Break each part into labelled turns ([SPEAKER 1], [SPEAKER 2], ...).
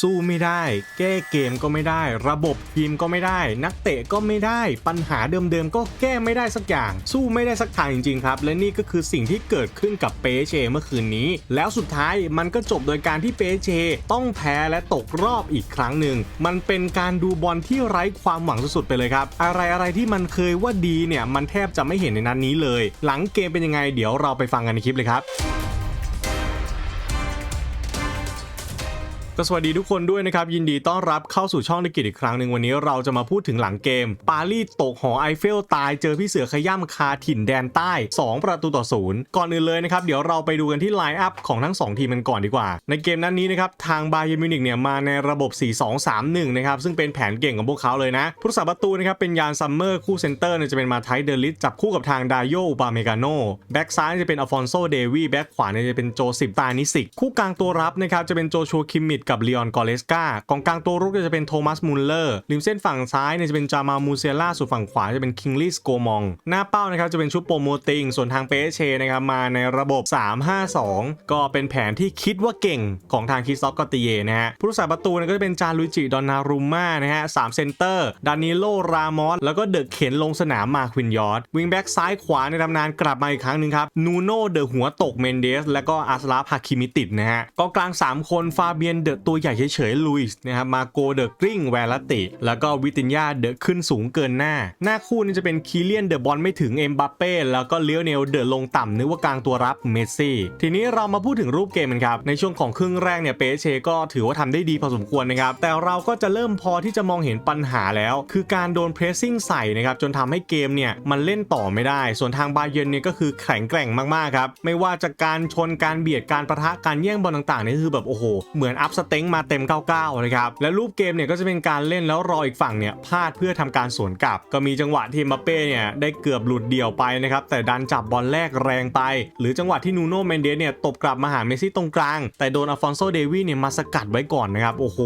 [SPEAKER 1] สู้ไม่ได้ แก้เกมก็ไม่ได้ ระบบทีมก็ไม่ได้ นักเตะก็ไม่ได้ ปัญหาเดิมๆก็แก้ไม่ได้สักอย่าง สู้ไม่ได้สักทางจริงๆครับ และนี่ก็คือสิ่งที่เกิดขึ้นกับเปเชเมื่อคืนนี้ แล้วสุดท้ายมันก็จบโดยการที่เปเชต้องแพ้และตกรอบอีกครั้งหนึ่ง มันเป็นการดูบอลที่ไร้ความหวังสุดๆไปเลยครับ อะไรอะไรๆที่มันเคยว่าดีเนี่ยมันแทบจะไม่เห็นในนั้นนี้เลย หลังเกมเป็นยังไงเดี๋ยวเราไปฟังกันในคลิปเลยครับ ก็สวัสดีทุกคนด้วยนะครับ ยินดีต้อนรับเข้าสู่ช่องธุรกิจอีกครั้งหนึ่งวันนี้เราจะมาพูดถึงหลังเกม ปารีสตกหอไอเฟลตายเจอพี่เสือขย่ำคาถิ่นแดนใต้ 2 ประตูต่อศูนย์ก่อนอื่นเลยนะครับ เดี๋ยวเราไปดูกันที่ไลน์อัพของทั้ง 2 ทีมกันก่อนดีกว่า ในเกมนั้นนี้นะครับ ทางบาเยมิวนิกเนี่ยมาในระบบ 4-2-3-1 นะครับ ซึ่งเป็นแผนเก่งของพวกเขาเลยนะผู้รักษาประตูนะครับเป็นยานซัมเมอร์คู่เซนเตอร์เนี่ยจะเป็นมาไทเดลิสจับคู่กับทางดาโยอุปาเมกาโนแบ็กซ้ายจะเป็นอัลฟอนโซเดวีแบ็กขวาเนี่ยจะเป็นโจซิปตานิสิกคู่กลางตัวรับนะครับจะเป็นโจชัวคิมมิดกับลีออนกอเลสกากองกลางตัวรุกจะเป็นโทมัสมุลเลอร์ริมเส้นฝั่งซ้ายเนี่ยจะเป็นจามามูเซล่าส่วนฝั่งขวาจะเป็นคิงลีสโกมอง หน้าเป้านะครับจะเป็นชุดโปรโมติงส่วนทางเปเชนะครับมาในระบบ 3-5-2 ก็เป็นแผนที่คิดว่าเก่งของทางคิสซอกกติเยนะฮะผู้รักษาประตูเนี่ยก็จะเป็นจาลุจิดอนนารุม่านะฮะสามเซนเตอร์ดานิโลรามอสแล้วก็เดอะเข็นลงสนามมาควินยอร์ดวิงแบ็กซ้ายขวาในตำนานกลับมาอีกครั้งหนึ่งครับนูโน่เดอะหัวตกเมนเดส แล้วก็อาสลาฟฮาคิมิติดนะฮะกองกลาง 3 คนฟาเบียนเดอะตัวใหญ่เฉยๆลุยส์นะครับมาโกเดอะกริ้งแวลติ แล้วก็วิตินยาเดอะขึ้นสูงเกินหน้า หน้าคู่นี่จะเป็นคีเลียนเดอะบอลไม่ถึงเอ็มบัปเป้แล้วก็เลี้ยวเนลเดอะลงต่ำนึกว่ากลางตัวรับเมสซี่ทีนี้เรามาพูดถึงรูปเกมกันครับในช่วงของครึ่งแรกเนี่ยเปเชก็ถือว่าทำได้ดีพอสมควรนะครับแต่เราก็จะเริ่มพอที่จะมองเห็นปัญหาแล้ว คือการโดนเพรสซิ่งใส่นะครับจนทำให้เกมเนี่ยมันเล่นต่อไม่ได้ ส่วนทางบาเยร์นเนี่ยก็คือแข็งแกร่งมากๆครับไม่ว่าจะการชนการเบียดการประทะการแย่งบอลต่างๆนี่คือแบบโอ้โหเหมือนอัพสสเต็งมาเต็ม 99 นะครับ และรูปเกมเนี่ยก็จะเป็นการเล่นแล้วรออีกฝั่งเนี่ยพลาดเพื่อทำการสวนกลับ ก็มีจังหวะที่มบัปเป้เนี่ยได้เกือบหลุดเดี่ยวไปนะครับ แต่ดันจับบอลแรกแรงไป หรือจังหวะที่นูโน่เมนเดสเนี่ยตบกลับมาหาเมซี่ตรงกลาง แต่โดนอัลฟอนโซเดวีเนี่ยมาสกัดไว้ก่อนนะครับ โอ้โห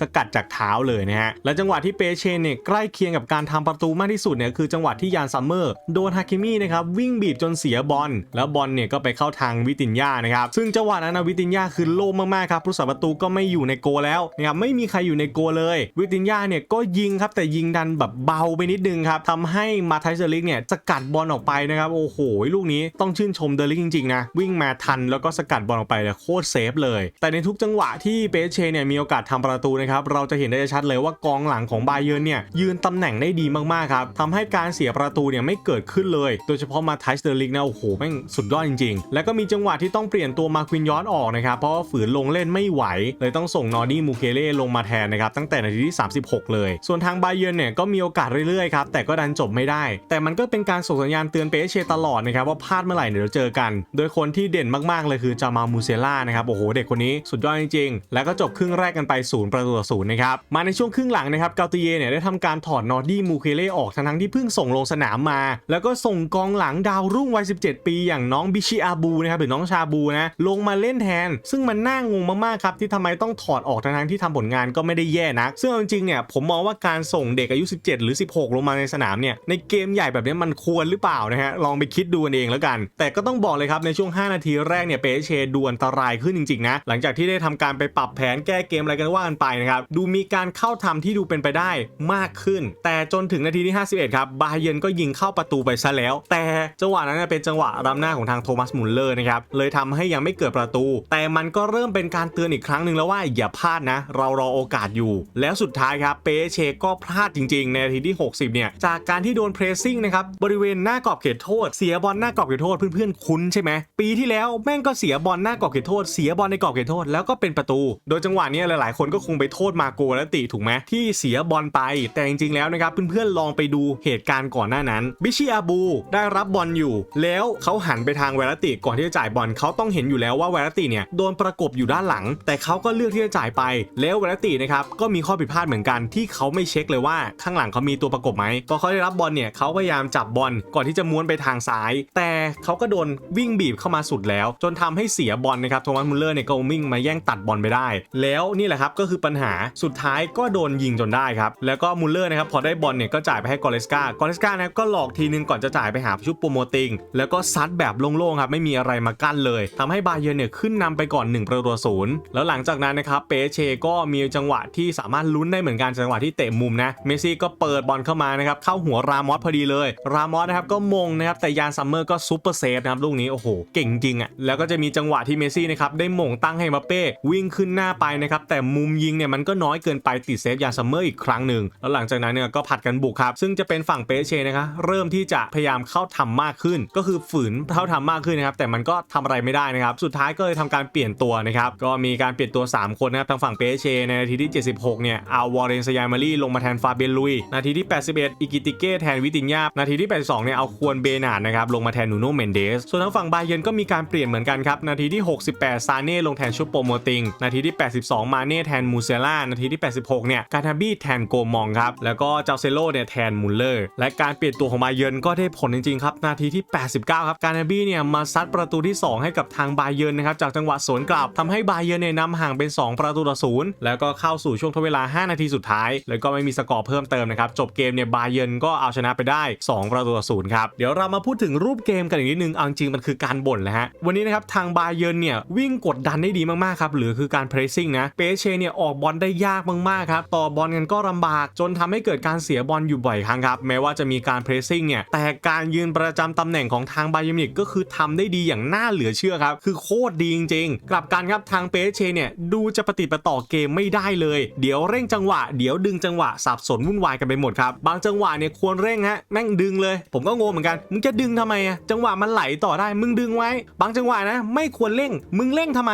[SPEAKER 1] สกัดจากเท้าเลยนะฮะ และจังหวะที่เปเชนเนี่ยใกล้เคียงกับการทำประตูมากที่สุดเนี่ยคือจังหวะที่ยานซัมเมอร์โดนฮาคิมินะครับวิ่งบีบจนเสียบอล แล้วบอลเนี่ยก็ไปเข้าทางวิตินยานะครับซึ่งจังหวะนั้นนะวิตินยาคือโล่มากๆครับผู้สาประตูก็ไม่อยู่ในโกแล้วนะครับไม่มีใครอยู่ในโกเลย วิตินยาเนี่ยก็ยิงครับแต่ยิงดันแบบเบาไปนิดนึงครับทำให้มาไทเซอร์ลิกเนี่ยสกัดบอลออกไปนะครับโอ้โหลูกนี้ต้องชื่นชมเดลิกจริงๆนะวิ่งมาทันแล้วก็สกัดบอลออกไปเนี่ยโคตรเซฟเลย แต่ในทุกจังหวะที่เปเชเนี่ยมีโอกาสทำประตูนะครับเราจะเห็นได้ชัดเลยว่ากองหลังของบาเยิร์นเนี่ยยืนตำแหน่งได้ดีมากๆครับทำให้การเสียประตูเนี่ยไม่เกิดขึ้นเลย โดยเฉพาะมาไทเซอร์ลิกนะโอ้โหแม่งสุดยอดจริง ๆ แล้วก็มีจังหวะที่ต้องเปลี่ยนตัวมาควินยอร์ดออกนะครับเพราะฝืนลงเล่นไม่ไหวเลยต้องส่งนอร์ดี้มูเคเล่ลงมาแทนนะครับตั้งแต่นาทีที่ 36 เลย ส่วนทางบาเยิร์นเนี่ยก็มีโอกาสเรื่อยๆครับแต่ก็ดันจบไม่ได้ แต่มันก็เป็นการส่งสัญญาณเตือนเปเชตลอดนะครับว่าพลาดเมื่อไหร่เดี๋ยวเจอกัน โดยคนที่เด่นมากๆเลยคือจามามูเซล่านะครับโอ้โหเด็กคนนี้สุดยอดจริงๆ แล้วก็จบครึ่งแรกกันไปศูนย์ประตูต่อศูนย์นะครับมาในช่วงครึ่งหลังนะครับเกาติเยเนี่ยได้ทำการถอดนอร์ดี้มูเคเล่ออกทั้งที่เพิ่งส่งลงสนามมา แล้วก็ส่งกองหลังดาวรุ่งวัย 17 ปีอย่างน้องบิชิอาบูนะครับหรือน้องชาบูนะลงมาเล่นแทน ซึ่งมันน่างงมากๆครับที่ทำไมต้องถอดออกทั้งที่ทำผลงานก็ไม่ได้แย่นัก ซึ่งจริงๆเนี่ยผมมองว่าการส่งเด็กอายุ 17 หรือ 16 ลงมาในสนามเนี่ยในเกมใหญ่แบบนี้มันควรหรือเปล่านะฮะลองไปคิดดูกันเองแล้วกัน แต่ก็ต้องบอกเลยครับในช่วง 5 นาทีแรกเนี่ยเปเชดูอันตรายขึ้นจริงๆนะหลังจากที่ได้ทำการไปปรับแผนแก้เกมอะไรกันว่ากันไปนะครับดูมีการเข้าทำที่ดูเป็นไปได้มากขึ้น แต่จนถึงนาทีที่ 51 ครับบาเยนก็ยิงเข้าประตูไปซะแล้ว แต่จังหวะนั้นเป็นจังหวะรำหน้าของทางโทมัสมุลเลอร์นะครับเลยทำให้ยังไม่เกิดประตู แต่มันก็เริ่มเป็นการเตือนอีกครั้งหนึ่งแล้วว่าอย่าพลาดนะ เรารอโอกาสอยู่ แล้วสุดท้ายครับเปเชก็พลาดจริง ๆ ในนาทีที่ 60 เนี่ย จากการที่โดนเพรสซิ่งนะครับบริเวณหน้ากรอบเขตโทษเสียบอลหน้ากรอบเขตโทษเพื่อนๆคุ้นใช่ไหมปีที่แล้วแม่งก็เสียบอลหน้ากรอบเขตโทษเสียบอลในกรอบเขตโทษแล้วก็เป็นประตู โดยจังหวะนี้หลายๆ คนก็คงไปโทษมาโกและติถูกไหมที่เสียบอลไป แต่จริงๆแล้วนะครับเพื่อนๆลองไปดูเหตุการณ์ก่อนหน้านั้นบิชิอาบูได้รับบอลอยู่ แล้วเขาหันไปทางเวลติก่อนที่จะจ่ายบอลเขาต้องเห็นอยู่แล้วว่าเวลติเนี่ยโดนประกบอยู่ด้านหลัง แต่เขาก็เลือกที่จะจ่ายไป แล้วเวลตินะครับก็มีข้อผิดพลาดเหมือนกันที่เขาไม่เช็คเลยว่าข้างหลังเขามีตัวประกบไหมพอเขาได้รับบอลเนี่ยเขาพยายามจับบอลก่อนที่จะม้วนไปทางซ้าย แต่เขาก็โดนวิ่งบีบเข้ามาสุดแล้ว จนทำให้เสียบอลนะครับโทมัสมุลเลอร์เนี่ยก็วิ่งมาแย่งตัดบอลไปได้ แล้วนี่แหละครับก็คือปัญหาสุดท้ายก็โดนยิงจนได้ครับแล้วก็มุลเลอร์นะครับพอได้บอลเนี่ยก็จ่ายไปให้กอเลสกากอเลสกานะครับก็หลอกทีนึงก่อนจะจ่ายไปหาชุดโปรโมติงแล้วก็ซัดแบบโล่งๆครับไม่มีอะไรมากั้นเลยทำให้บาเยร์เนี่ยขึ้นนำไปก่อน1ประตูศูนย์แล้วหลังจากนั้นนะครับเปเชก็มีจังหวะที่สามารถลุ้นได้เหมือนกันจังหวะที่เตะมุมนะเมสซี่ก็เปิดบอลเข้ามานะครับเข้าหัวรามอสพอดีเลย รามอสนะครับก็มงนะครับแต่ยานซัมเมอร์ก็ซูเปอร์เซฟนะครับลูกนี้โอ้โหเก่งจริงอะ่ะแล้วก็จะมีจังหวะที่เมสซี่นะครับได้มงตั้งให้มาเป้วิ่งขึ้นหน้าไปนะครับแต่มุมยิงเนี่ยมันก็น้อยเกินไปติดเซฟยานซัมเมอร์อีกครั้งหนึ่งแล้วหลังจากนั้นเนี่ยก็ผัดกันบุกครับซึ่งจะเป็นฝั่งเปเชนะครับเริ่มที่จะพยายามเข้าทำมากขึ้น ก็คือฝืนเข้าทำมากขึ้นนะครับแต่มันก็ทำอะไรไม่ได้นะครับสุดท้ายก็เลยทำการเปลี่ยนตัวนะครับก็มีการเปลี่ยนตัวตัว 3 คนนะครับทางฝั่งเปเชในนาทีที่ 76 เนี่ยเอาวอร์เรนสยามารีลงมาแทนฟาเบียนลุย นาทีที่ 81 อิกิติเก้แทนวิตินยานาทีที่ 82 เนี่ยเอาควรเบนาร์ดนะครับลงมาแทนนูโนเมนเดส ส่วนทางฝั่งบาเยนก็มีการเปลี่ยนเหมือนกันครับ นาทีที่ 68 ซาเน่ลงแทนชุปโปโมติง นาทีที่ 82 มาเน่แทนมูเซล่า นาทีที่ 86 เนี่ยกาทาบี้แทนโกมองครับ แล้วก็เจาเซโลเนี่ยแทนมุลเลอร์ และการเปลี่ยนตัวของบาเยนก็ได้ผลจริงๆครับ นาทีที่ 89 ครับ กาทาบี้เนี่ยมาซัดประตูที่ 2 ให้กับทางบาเยนนะครับจากจังหวะสวนกลับทำให้บาเยนเนี่ยนำห่างเป็น 2 ประตูต่อศูนย์แล้วก็เข้าสู่ช่วงทดเวลา 5 นาทีสุดท้าย แล้วก็ไม่มีสกอร์เพิ่มเติมนะครับ จบเกมเนี่ยบาเยนก็เอาชนะไปได้ 2 ประตูต่อศูนย์ครับ เดี๋ยวเรามาพูดถึงรูปเกมกันอีกนิดนึงเอาจริงมันคือการบ่นแหละฮะ วันนี้นะครับทางบาเยนเนี่ยวิ่งกดดันได้ดีมากๆครับ หรือคือการเพรสซิ่งนะ เปเชเนี่ยออกบอลได้ยากมากๆครับ ต่อบอลกันก็ลำบาก จนทำให้เกิดการเสียบอลอยู่บ่อยครั้งครับ แม้ว่าจะมีการเพรสซิ่งเนี่ย แต่การยืนประจำตำแหน่งของทางบาเยนมิกก็คือทำได้ดีอย่างน่าเหลือเชื่อครับ คือโคตรดีจริงๆกลับกันครับทางเปเชเนี่ยดูจะปฏิประต่อเกมไม่ได้เลย เดี๋ยวเร่งจังหวะ เดี๋ยวดึงจังหวะสับสนวุ่นวายกันไปหมดครับบางจังหวะเนี่ยควรเร่งฮะแม่งดึงเลย ผมก็งงเหมือนกันมึงจะดึงทำไมอะจังหวะมันไหลต่อได้มึงดึงไว้ บางจังหวะนะ ไม่ควรเร่งมึงเร่งทำไม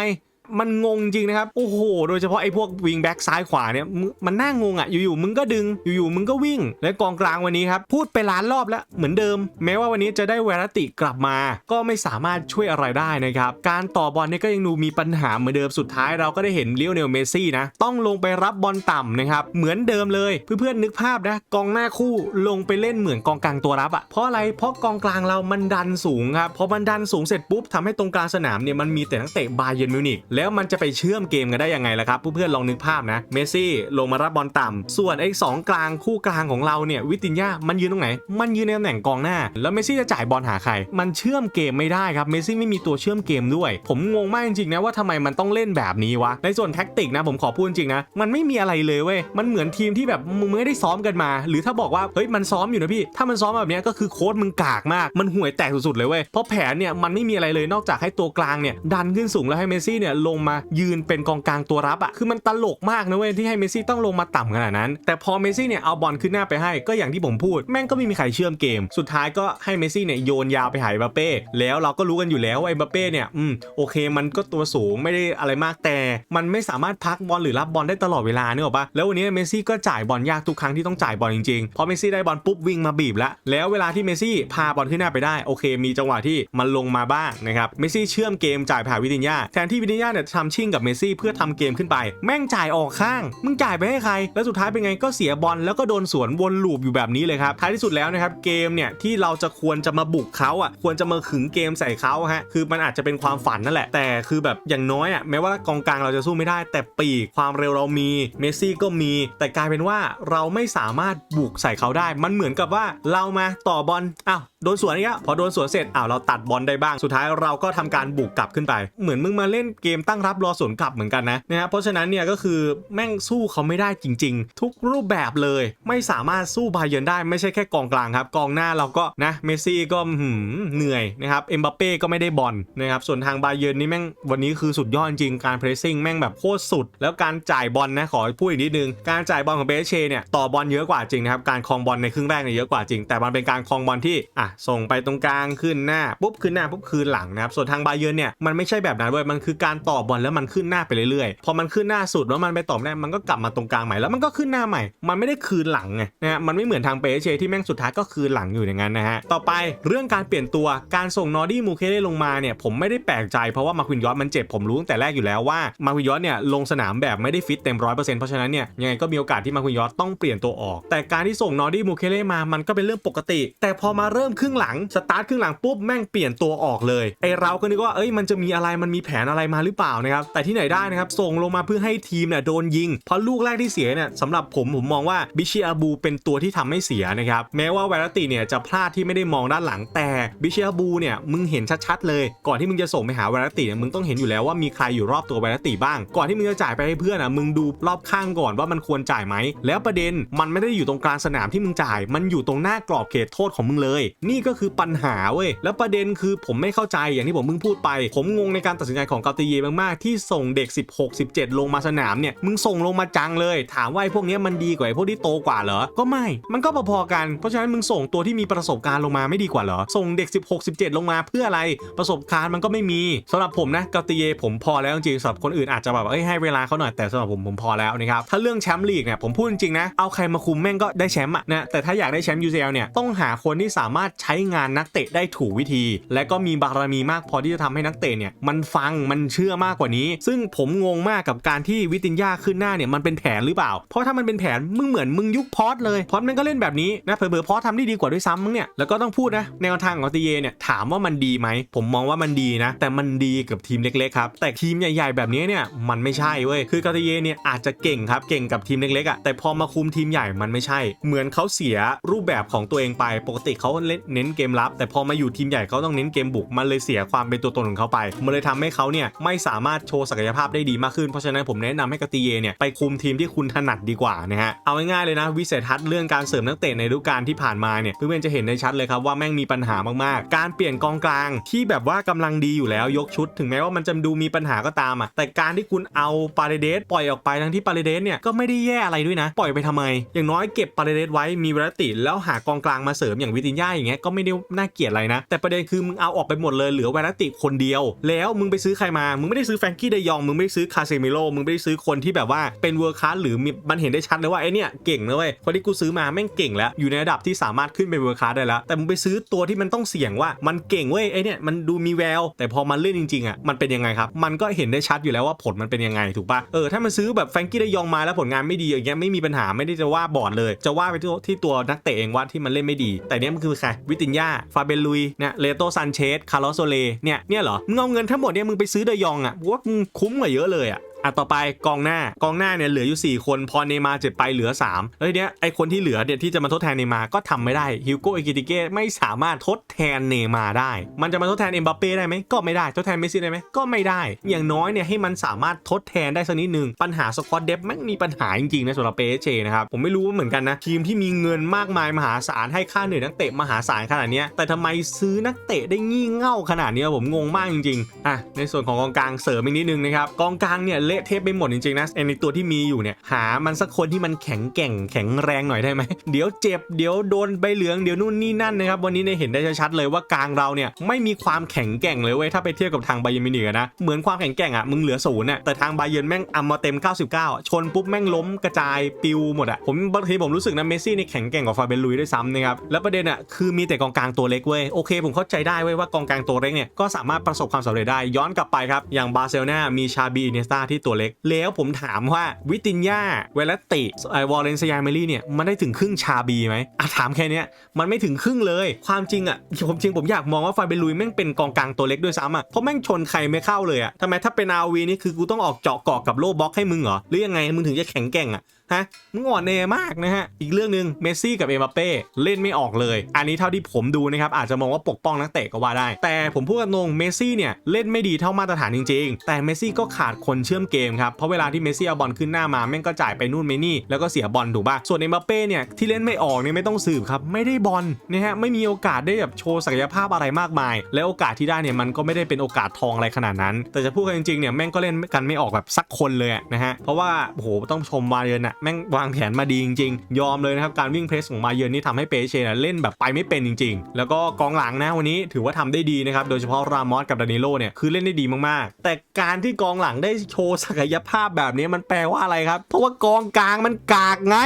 [SPEAKER 1] มันงงจริงนะครับ โอ้โห โดยเฉพาะไอ้พวกวิงแบ็กซ้ายขวาเนี่ย มันน่างงอะ อยู่ๆ มึงก็ดึง อยู่ๆ มึงก็วิ่ง และกองกลางวันนี้ครับ พูดไปล้านรอบแล้ว เหมือนเดิม แม้ว่าวันนี้จะได้เวรติกลับมา ก็ไม่สามารถช่วยอะไรได้นะครับ การต่อบอลเนี่ยก็ยังดูมีปัญหาเหมือนเดิม สุดท้ายเราก็ได้เห็นเลี้ยวเนลเมซี่นะ ต้องลงไปรับบอลต่ำนะครับ เหมือนเดิมเลย เพื่อนๆ นึกภาพนะ กองหน้าคู่ลงไปเล่นเหมือนกองกลางตัวรับอะเพราะอะไร เพราะกองกลางเรามันดันสูงครับ พอมันดันสูงเสร็จปุ๊บทำให้ตรงกลางสนามเนี่ยมันมีแต่นักเตะบาเยร์นมิวนิกแล้วมันจะไปเชื่อมเกมกันได้ยังไงล่ะครับเพื่อนๆลองนึกภาพนะเมสซี่ลงมารับบอลต่ำส่วนไอ้สองกลางคู่กลางของเราเนี่ยวิตินยามันยืนตรงไหน มันยืนในตำแหน่งกองหน้า แล้วเมสซี่จะจ่ายบอลหาใคร มันเชื่อมเกมไม่ได้ครับเมสซี่ไม่มีตัวเชื่อมเกมด้วย ผมงงมากจริงๆนะว่าทำไมมันต้องเล่นแบบนี้วะในส่วนแท็กติกนะผมขอพูดจริงนะมันไม่มีอะไรเลยเว้ยมันเหมือนทีมที่แบบมึงไม่ได้ซ้อมกันมา หรือถ้าบอกว่าเฮ้ยมันซ้อมอยู่นะพี่ ถ้ามันซ้อมแบบนี้ก็คือโค้ดมึงกากมากมันห่วยแตกสุดๆเลยเว้ยเพราะแผนเนี่ยมันไม่มีอะไรเลยนอกจากให้ตัวกลางเนี่ยดันขึ้นสูงแล้วให้เมสซี่เนี่ยลงมายืนเป็นกองกลางตัวรับอะคือมันตลกมากนะเว้ยที่ให้เมสซี่ต้องลงมาต่ำขนาดนั้น แต่พอเมสซี่เนี่ยเอาบอลขึ้นหน้าไปให้ก็อย่างที่ผมพูด แม่งก็ไม่มีใครเชื่อมเกม สุดท้ายก็ให้เมสซี่เนี่ยโยนยาวไปหาเอ็มบัปเป้แล้วเราก็รู้กันอยู่แล้วว่าเอ็มบัปเป้เนี่ยอืมโอเค มันก็ตัวสูงไม่ได้อะไรมากแต่มันไม่สามารถพักบอลหรือรับบอลได้ตลอดเวลาเนอะปะแล้ววันนี้เมสซี่ก็จ่ายบอลยากทุกครั้งที่ต้องจ่ายบอลจริงๆพอเมสซี่ได้บอลปุ๊บวิ่งมาบีบแล้วแล้วเวลาที่เมสซี่พาบอลขึ้นหน้าไปได้โอเค มีจังหวะที่มันลงมาบ้างนะครับเมสซี่เชื่อมเกมจ่ายผ่านวิตินยาแทนที่วิตินยาเนี่ยทำชิ่งกับเมซี่เพื่อทำเกมขึ้นไป แม่งจ่ายออกข้าง มึงจ่ายไปให้ใคร แล้วสุดท้ายเป็นไงก็เสียบอลแล้วก็โดนสวนวนลูปอยู่แบบนี้เลยครับท้ายที่สุดแล้วนะครับเกมเนี่ยที่เราจะควรจะมาบุกเขาอะควรจะมาขึงเกมใส่เขาฮะคือมันอาจจะเป็นความฝันนั่นแหละ แต่คือแบบอย่างน้อยอะแม้ว่ากองกลางเราจะสู้ไม่ได้ แต่ปีกความเร็วเรามีเมซี่ก็มี แต่กลายเป็นว่าเราไม่สามารถบุกใส่เขาได้ มันเหมือนกับว่าเรามาต่อบอลอ้าวโดนสวนอีกแล้วพอโดนสวนเสร็จอ้าวเราตัดบอลได้บ้างสุดท้ายเราก็ทำการบุกกลับขึ้นไป เหมือนมึงมาเล่นเกมตั้งรับรอสวนกลับเหมือนกันนะนะฮะเพราะฉะนั้นเนี่ยก็คือแม่งสู้เขาไม่ได้จริง ๆ ทุกรูปแบบเลย ไม่สามารถสู้บาเยิร์นได้ไม่ใช่แค่กองกลางครับ กองหน้าเราก็นะเมสซี่ก็หืมเหนื่อยนะครับเอ็มบัปเป้ก็ไม่ได้บอลนะครับส่วนทางบาเยิร์นนี่แม่งวันนี้คือสุดยอดจริงการเพรสซิ่งแม่งแบบโคตรสุด แล้วการจ่ายบอลนะขอพูดอีกนิดนึงการจ่ายบอลของเบสเชเนี่ยต่อบอลเยอะกว่าจริงนะครับการคลองบอลในครึ่งแรกเนี่ยเยอะกว่าจริง แต่มันเป็นการคลองบอลที่อะส่งไปตรงกลางขึ้นหน้าปุ๊บขึ้นหน้าปุ๊บคืนหลังนะครับส่วนทางบาเยิร์นเนี่ยมันไม่ใช่แบบนั้นเว้ยมันคือการต่อบอลแล้วมันขึ้นหน้าไปเรื่อยๆ พอมันขึ้นหน้าสุดแล้วมันไปต่อไม่ได้มันก็กลับมาตรงกลางใหม่แล้วมันก็ขึ้นหน้าใหม่ มันไม่ได้คืนหลังไงนะฮะมันไม่เหมือนทางเปเชที่แม่งสุดท้ายก็คืนหลังอยู่อย่างนั้นนะฮะต่อไปเรื่องการเปลี่ยนตัวการส่งนอร์ดี้มูเคเล่ลงมาเนี่ยผมไม่ได้แปลกใจเพราะว่ามาควินยอสมันเจ็บผมรู้ตั้งแต่แรกอยู่แล้วว่ามาควินยอสเนี่ยลงสนามแบบไม่ได้ฟิตเต็มร้อยเปอร์เซ็นต์เพราะฉะนั้นเนี่ยยังไงก็มีโอกาสที่มาควินยอสต้องเปลี่ยนตัวออก แต่การที่ส่งนอร์ดี้มูเคเล่มามันก็เป็นเรื่องปกติ แต่พอมาเริ่มครึ่งหลังสตาร์ทครึ่งหลังปุ๊บแม่งเปลี่ยนตัวออกเลยไอเราก็นึกว่าเอ้ยมันจะมีอะไรมันมีแผนอะไรมาหรือเปล่าล่านะครับแต่ที่ไหนได้นะครับส่งลงมาเพื่อให้ทีมเนี่ยโดนยิง เพราะลูกแรกที่เสียเนี่ยสำหรับผมผมมองว่าบิชิอาบูเป็นตัวที่ทำให้เสียนะครับแม้ว่าไวรัติเนี่ยจะพลาดที่ไม่ได้มองด้านหลังแต่บิชิอาบูเนี่ยมึงเห็นชัดๆเลยก่อนที่มึงจะส่งไปหาไวรัติเนี่ยมึงต้องเห็นอยู่แล้วว่ามีใครอยู่รอบตัวไวรัติบ้าง ก่อนที่มึงจะจ่ายไปให้เพื่อนอะมึงดูรอบข้างก่อนว่ามันควรจ่ายไหมแล้วประเด็นมันไม่ได้อยู่ตรงกลางสนามที่มึงจ่าย มันอยู่ตรงหน้ากรอบเขตโทษของมึงเลย นี่ก็คือปัญหาเว้ยแล้วประเด็นคือผมไม่เข้าใจอย่างที่ผมเพิ่งพูดไป ผมงงในการตัดสินใจของกาติเยมากๆ ที่ส่งเด็ก 16 17 ลงมาสนามเนี่ยมึงส่งลงมาจังเลย ถามว่าไอ้พวกนี้มันดีกว่าไอ้พวกที่โตกว่าเหรอ ก็ไม่ มันก็พอๆกัน เพราะฉะนั้นมึงส่งตัวที่มีประสบการณ์ลงมาไม่ดีกว่าเหรอ ส่งเด็ก 16 17 ลงมาเพื่ออะไร ประสบการณ์มันก็ไม่มีสำหรับผมนะกาติเยผมพอแล้วจริงๆสำหรับคนอื่นอาจจะแบบเอ้ยให้เวลาเขาหน่อยแต่สำหรับผมผมพอแล้วนะครับ ถ้าเรื่องแชมป์ลีกเนี่ยผมพูดจริงๆนะเอาใครมาคุมแม่งก็ได้แชมป์อะนะแต่ถ้าอยากได้แชมป์ UCL เนี่ยต้องหาคนที่สามารถใช้งานนักเตะได้ถูกวิธี และก็มีบารมีมากพอที่จะทำให้นักเตะเนี่ยมันฟังมันเชื่อมากกว่านี้ ซึ่งผมงงมากกับการที่วิตินยาขึ้นหน้าเนี่ยมันเป็นแผนหรือเปล่า เพราะถ้ามันเป็นแผนมึงเหมือนมึงยุคพอดเลยพอดมันก็เล่นแบบนี้นะเผลอๆพอดทำได้ดีกว่าด้วยซ้ำมึงเนี่ยแล้วก็ต้องพูดนะแนวทางของตีเยเนี่ยถามว่ามันดีไหมผมมองว่ามันดีนะ แต่มันดีกับทีมเล็กๆครับแต่ทีมใหญ่ๆแบบนี้เนี่ยมันไม่ใช่เว้ยคือกาติเยเนี่ยอาจจะเก่งครับเก่งกับทีมเล็กๆอะแต่พอมาคุมทีมใหญ่มันไม่ใช่ เหมือนเขาเสียรูปแบบของตัวเองไปปกติเขาเล่นเน้นเกมรับ แต่พอมาอยู่ทีมใหญ่เขาต้องเน้นเกมบุกมันเลยเสียความเป็นตัวตนของเขาไป มันเลยทำให้เขาเนี่ยไม่สามารถโชว์ศักยภาพได้ดีมากขึ้น เพราะฉะนั้นผมแนะนำให้กติเยเนี่ยไปคุมทีมที่คุณถนัดดีกว่านะฮะ เอาง่ายๆเลยนะวิสัยทัศน์เรื่องการเสริมนักเตะในฤดูกาลที่ผ่านมาเนี่ยเพื่อนๆจะเห็นได้ชัดเลยครับว่าแม่งมีปัญหามากๆ การเปลี่ยนกองกลางที่แบบว่ากำลังดีอยู่แล้วยกชุด ถึงแม้ว่ามันจะดูมีปัญหาก็ตามอะแต่การที่คุณเอาปาเรเดสปล่อยออกไปทั้งที่ปาเรเดสเนี่ยก็ไม่ได้แย่อะไรด้วยนะ ปล่อยไปทำไม อย่างน้อยเก็บปาเรเดสไว้มีวลาติแล้วหากองกลางมาเสริมอย่างวิตินย่าอย่างเงี้ยก็ไม่ได้น่าเกลียดอะไรนะ แต่ประเด็นคือมึงเอาออกไปหมดเลยเหลือวลาติคนเดียว แล้วมึงไปซื้อใครมามึงไม่ได้ซื้อแฟรงกี้เดยอง มึงไม่ได้ซื้อคาเซมิโลมึงไม่ได้ซื้อคนที่แบบว่าเป็นเวอร์คัสหรือมันเห็นได้ชัดเลยว่าไอเนี่ยเก่งนะเว้ยคนที่กูซื้อมาแม่งเก่งแล้ว อยู่ในระดับที่สามารถขึ้นเป็นเวอร์คัสได้แล้ว แต่มึงไปซื้อตัวที่มันต้องเสี่ยงว่ามันเก่งเว้ยไอเนี่ยมันดูมีแวว แต่พอมันเล่นจริงๆอะมันเป็นยังไงครับ มันก็เห็นได้ชัดอยู่แล้วว่าผลมันเป็นยังไงถูกปะเออถ้ามันซื้อแบบแฟรงกี้เดยองมาแล้วผลงานไม่ดีอย่างเงี้ยไม่มีปัญหาไม่ได้จะว่าบอดเลย จะว่าไปที่ตัวนักเตะเองว่าที่มันเล่นไม่ดี แต่เนี้ยมันคือใครวิตินยาฟาเบลุยเนี่ยเลโตซันเชสคาร์ลอสโซเลเนี่ยเนี่ยเหรอมึงเอาเงินทั้งหมดเนี่ยมึงไปซื้อเดยองอะว่ามึงคุ้มกว่าเยอะเลยอะ อะต่อไปกองหน้ากองหน้าเนี่ยเหลืออยู่ 4 คน พอเนยมาเจ็บไปเหลือ 3 แล้วทีเนี้ยไอคนที่เหลือเนี่ยที่จะมาทดแทนเนยมาก็ทำไม่ได้ฮิวโกเอกิติเก้ไม่สามารถทดแทนเนยมาได้ มันจะมาทดแทนเอ็มบัปเป้ได้ไหมก็ไม่ได้ทดแทนเมสซี่ได้ไหมก็ไม่ได้ อย่างน้อยเนี่ยให้มันสามารถทดแทนได้สักนิดนึงปัญหาสควอตเดฟแม่งมีปัญหาจริงๆนะสำหรับเปเชนะครับผมไม่รู้ว่าเหมือนกันนะทีมที่มีเงินมากมายมหาศาลให้ค่าเหนื่อยนักเตะมหาศาลขนาดนี้แต่ทำไมซื้อนักเตะได้งี่เง่าขนาดนี้ผมงงมากจริงๆอะในส่วนของกองกลางเสริมอีกนิดนึงนะครับกองกลางเนี่ยเละเทะไปหมดจริงๆนะไอในตัวที่มีอยู่เนี่ยหามันสักคนที่มันแข็งแกร่งแข็งแรงหน่อยได้ไหมเดี๋ยวเจ็บเดี๋ยวโดนใบเหลืองเดี๋ยวนู่นนี่นั่นนะครับวันนี้เนี่ยเห็นได้ชัดเลยว่ากลางเราเนี่ยไม่มีความแข็งแกร่งเลยเว้ยถ้าไปเทียบกับทางไบเยร์นมินิกนะเหมือนความแข็งแกร่งอะมึงเหลือศูนย์อะแต่ทางไบเยร์นแม่งอามาเต็ม 99 ชนปุ๊บแม่งล้มกระจายปิวหมดอะผมบางทีผมรู้สึกนะเมสซี่นี่แข็งแกร่งกว่าฟาเบนลุยด้วยซ้ำนะครับแล้วประเด็นอะคือมีแต่กองกลางตัวเล็กเว้ยโอเค ผมเข้าใจได้เว้ยว่ากองกลางตัวเล็กเนี่ยก็สามารถประสบความสำเร็จได้ย้อนกลับไปครับอย่างบาร์เซโลนามีชาบีอินเนสตาที่ตัวเล็ก แล้วผมถามว่าวิตินยาเวลติไอวอลเลนเซียเมลี่เนี่ยมันได้ถึงครึ่งชาบีไหมอะถามแค่นี้มันไม่ถึงครึ่งเลย ความจริงอะผมจริงผมอยากมองว่าฟาเบลุยแม่งเป็นกองกลางตัวเล็กด้วยซ้ำอะเพราะแม่งชนใครไม่เข้าเลยอะทำไมถ้าเป็นอาวีนี่คือกูต้องออกเจาะเกาะกับโลบล็อกให้มึงเหรอหรือยังไงมึงถึงจะแข็งแกร่งอะ ฮะมึงอ่อนแอมากนะฮะ อีกเรื่องหนึ่งเมสซี่กับเอ็มบัปเป้เล่นไม่ออกเลย อันนี้เท่าที่ผมดูนะครับ อาจจะมองว่าปกป้องนักเตะก็ว่าได้ แต่ผมพูดกันตรงเมสซี่เนี่ยเล่นไม่ดีเท่ามาตรฐานจริง ๆ แต่เมสซี่ก็ขาดคนเชื่อมเกมครับ เพราะเวลาที่เมสซี่เอาบอลขึ้นหน้ามาแม่งก็จ่ายไปนู่นไปนี่แล้วก็เสียบอลถูกป่ะส่วนเอ็มบัปเป้เนี่ยที่เล่นไม่ออกเนี่ยไม่ต้องสืบครับไม่ได้บอลนะฮะไม่มีโอกาสได้แบบโชว์ศักยภาพอะไรมากมาย และโอกาสที่ได้เนี่ยมันก็ไม่ได้เป็นโอกาสทองอะไรขนาดนั้น แต่จะพูดกันจริงๆเนี่ยแม่งก็เล่นกันไม่ออกแบบสักคนเลยนะฮะเพราะว่าโอ้โหต้องชมวาเยนอะแม่งวางแผนมาดีจริงๆ ยอมเลยนะครับ การวิ่งเพรสของมาเยือนนี่ทำให้เปเช่เล่นแบบไปไม่เป็นจริง ๆ แล้วก็กองหลังนะวันนี้ถือว่าทำได้ดีนะครับ โดยเฉพาะรามอสกับดานิโลเนี่ยคือเล่นได้ดีมากๆ แต่การที่กองหลังได้โชว์ศักยภาพแบบนี้มันแปลว่าอะไรครับ เพราะว่ากองกลางมันกากไง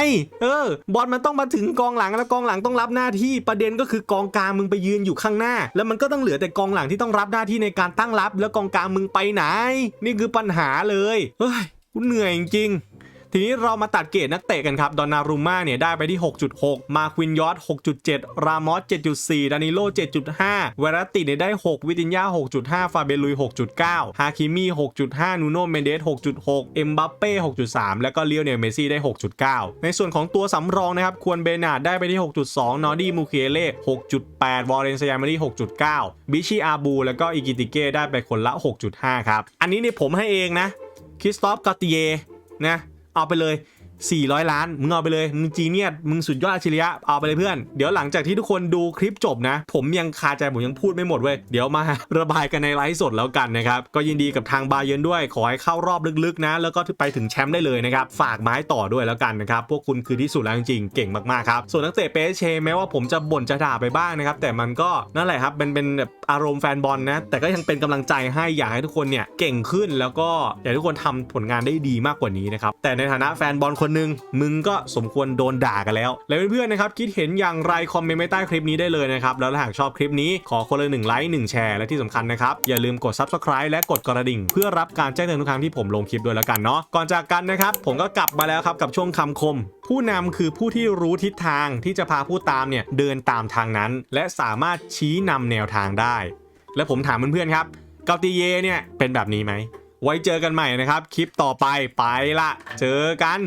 [SPEAKER 1] เออบอลมันต้องมาถึงกองหลังแล้วกองหลังต้องรับหน้าที่ประเด็นก็คือกองกลางมึงไปยืนอยู่ข้างหน้า แล้วมันก็ต้องเหลือแต่กองหลังที่ต้องรับหน้าที่ในการตั้งรับ แล้วกองกลางมึงไปไหน นี่คือปัญหาเลยเฮ้ยกูเหนื่อยจริง ทีนี้เรามาตัดเกรดนักเตะกันครับ ดอนนารูม่าเนี่ยได้ไปที่ 6.6 มาควินยอต6.7 รามอส 7.4 ดานิโล 7.5 เวรติเนี่ยได้ 6 วิตินยา 6.5 ฟาเบลุย 6.9 ฮาคิมี6.5 นูโนเมนเดส 6.6 เอ็มบัปเป้ 6.3 แล้วก็เลียวเนลเมซี่ได้ 6.9 ในส่วนของตัวสำรองนะครับ ควรเบนาดได้ไปที่ 6.2 นอร์ดี้มูเคเล่ 6.8 วอร์เรนสยามารี6.9 บิชิอาบู แล้วก็อิกิติเก้ได้ไปคนละ 6.5 ครับ อันนี้เนี่ยผมให้เองนะ คริสตอฟกาติเยนะ เอาไปเลย 400 ล้าน มึงเอาไปเลย มึงจีเนียสมึงสุดยอดอัจฉริยะ เอาไปเลยเพื่อน เดี๋ยวหลังจากที่ทุกคนดูคลิปจบนะ ผมยังคาใจผมยังพูดไม่หมดเว้ย เดี๋ยวมาระบายกันในไลฟ์สดแล้วกันนะครับ ก็ยินดีกับทางบาเยิร์นด้วย ขอให้เข้ารอบลึกๆนะ แล้วก็ไปถึงแชมป์ได้เลยนะครับ ฝากไม้ต่อด้วยแล้วกันนะครับ พวกคุณคือที่สุดแล้วจริงๆ เก่งมากๆครับ ส่วนนักเตะเปเชแม้ว่าผมจะบ่นจะด่าไปบ้างนะครับ แต่มันก็นั่นแหละครับเป็นเป็นแบบอารมณ์แฟนบอลนะ แต่ก็ยังเป็นกำลังใจให้อยากให้ทุกคนเนี่ยเก่งขึ้นแล้วก็อยากให้ทุกคนทำผลงานได้ดีมากกว่านี้นะครับแต่ในฐานะแฟนบอลคนหนึงมึงก็สมควรโดนด่ากันแล้ว แล้วเพื่อนๆนะครับคิดเห็นอย่างไรคอมเมนต์ไว้ใต้คลิปนี้ได้เลยนะครับแล้วหากชอบคลิปนี้ขอคนละหนึ่งไลค์หนึ่งแชร์และที่สำคัญนะครับอย่าลืมกด subscribe และกดกระดิ่ง เพื่อรับการแจ้งเตือนทุกครั้งที่ผมลงคลิปด้วยแล้วกันเนาะก่อนจากกันนะครับผมก็กลับมาแล้วครับกับช่วงคำคม ผู้นำคือผู้ที่รู้ทิศทางที่จะพาผู้ตามเนี่ยเดินตามทางนั้น และสามารถชี้นำแนวทางได้ และผมถามเพื่อนๆครับเกาติเยเนี่ยเป็นแบบนี้ไหม ไว้เจอกันใหม่นะครับ คลิปต่อไปไปละ เจอกัน